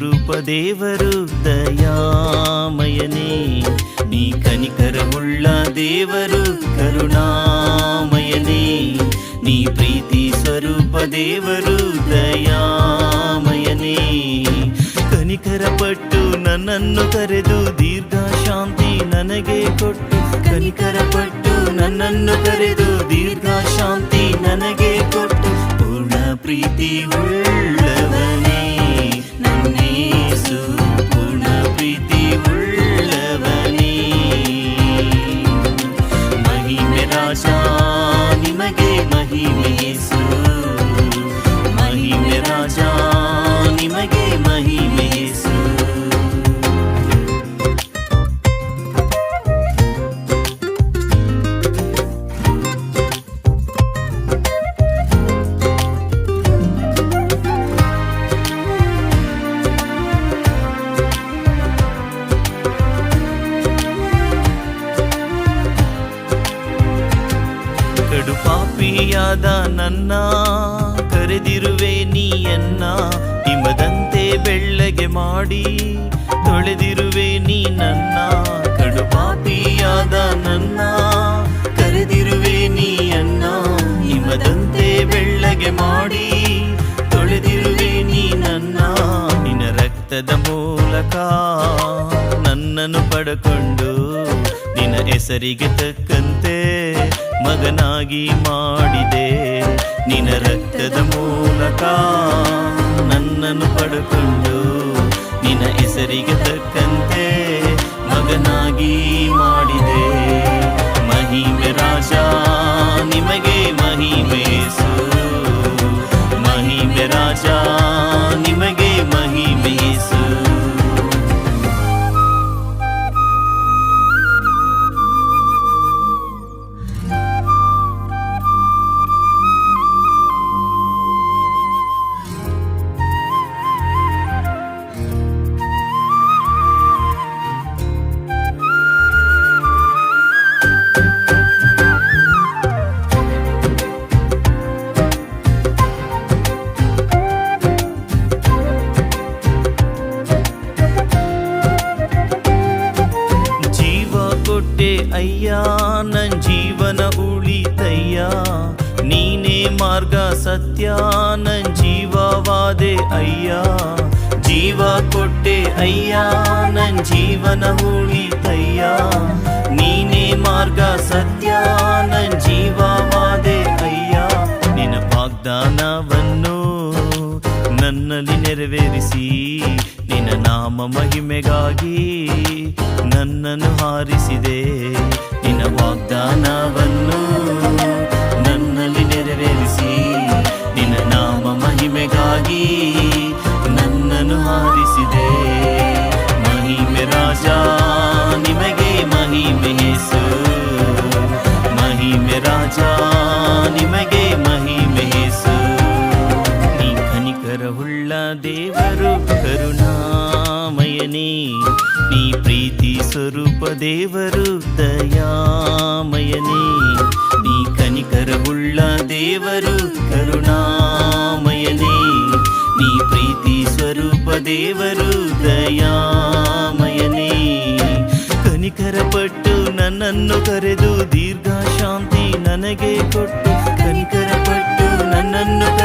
ದೇವರು, ದಯಾಮಯನೇ. ನೀ ಕನಿಕರವುಳ್ಳ ದೇವರು, ಕರುಣಾಮಯನೇ. ನೀ ಪ್ರೀತಿ ಸ್ವರೂಪ ದೇವರು, ದಯಾಮಯನೇ. ಕನಿಕರ ಪಟ್ಟು ನನ್ನನ್ನು ಕರೆದು ದೀರ್ಘ ಶಾಂತಿ ನನಗೆ ಕೊಟ್ಟು. ಕನಿಕರ ಪಟ್ಟು ನನ್ನನ್ನು ಕರೆದು ದೀರ್ಘ ಶಾಂತಿ ನನಗೆ ಕೊಟ್ಟು. ಪೂರ್ಣ ಪ್ರೀತಿ ಉಳ್ಳವನೇ மகிமையேசு ಪಾಪಿಯಾದ ನನ್ನ, ಕರೆದಿರುವೆ ನೀಯನ್ನ ಹಿಮದಂತೆ ಬೆಳ್ಳಗೆ ಮಾಡಿ, ತೊಳೆದಿರುವೆ ನೀ ನನ್ನ ಕಡು ಪಾಪಿಯಾದ ನನ್ನ, ಕರೆದಿರುವೆ ನೀಯನ್ನ ಹಿಮದಂತೆ ಬೆಳ್ಳಗೆ ಮಾಡಿ, ತೊಳೆದಿರುವೆ ನೀ ನನ್ನ, ನಿನ್ನ ರಕ್ತದ ಮೂಲಕ ನನ್ನನ್ನು ಪಡಕೊಂಡು, ನಿನ್ನ ಹೆಸರಿಗೆ ತಕ್ಕಂತೆ ಮಗನಾಗಿ ಮಾಡಿದೆ. ನಿನ್ನ ರಕ್ತದ ಮೂಲಕ ನನ್ನನ್ನು ಪಡ್ಕೊಂಡು ನಿನ್ನ ಹೆಸರಿಗೆ ತಕ್ಕಂತೆ ಮಗನಾಗಿ ಮಾರ್ಗ ಸತ್ಯ, ನನ್ ಜೀವವಾದೆ ಅಯ್ಯ. ಜೀವ ಕೊಟ್ಟೆ ಅಯ್ಯ, ನನ್ ಜೀವನ ಉಳಿತಯ್ಯ. ನೀನೇ ಮಾರ್ಗ ಸತ್ಯ, ನನ್ ಜೀವವಾದೆ ಅಯ್ಯ. ನಿನ್ನ ವಾಗ್ದಾನವನ್ನು ನನ್ನಲ್ಲಿ ನೆರವೇರಿಸಿ, ನಿನ್ನ ನಾಮ ಮಹಿಮೆಗಾಗಿ ನನ್ನನ್ನು ಹಾರಿಸಿದೆ. ನಿನ್ನ ವಾಗ್ದಾನವನ್ನು ದೇವರು ಕರುಣಾಮಯನೇ. ನೀ ಪ್ರೀತಿ ಸ್ವರೂಪ ದೇವರು ದಯಾಮಯನೇ. ನೀ ಕನಿಕರವುಳ್ಳ ದೇವರು ಕರುಣಾಮಯನೇ. ನೀ ಪ್ರೀತಿ ಸ್ವರೂಪ ದೇವರು ದಯಾಮಯನೇ. ಕನಿಕರಪಟ್ಟು ನನ್ನನ್ನು ಕರೆದು ದೀರ್ಘ ಶಾಂತಿ ನನಗೆ ಕೊಟ್ಟು. ಕನಿಕರ ಪಟ್ಟು ನನ್ನನ್ನು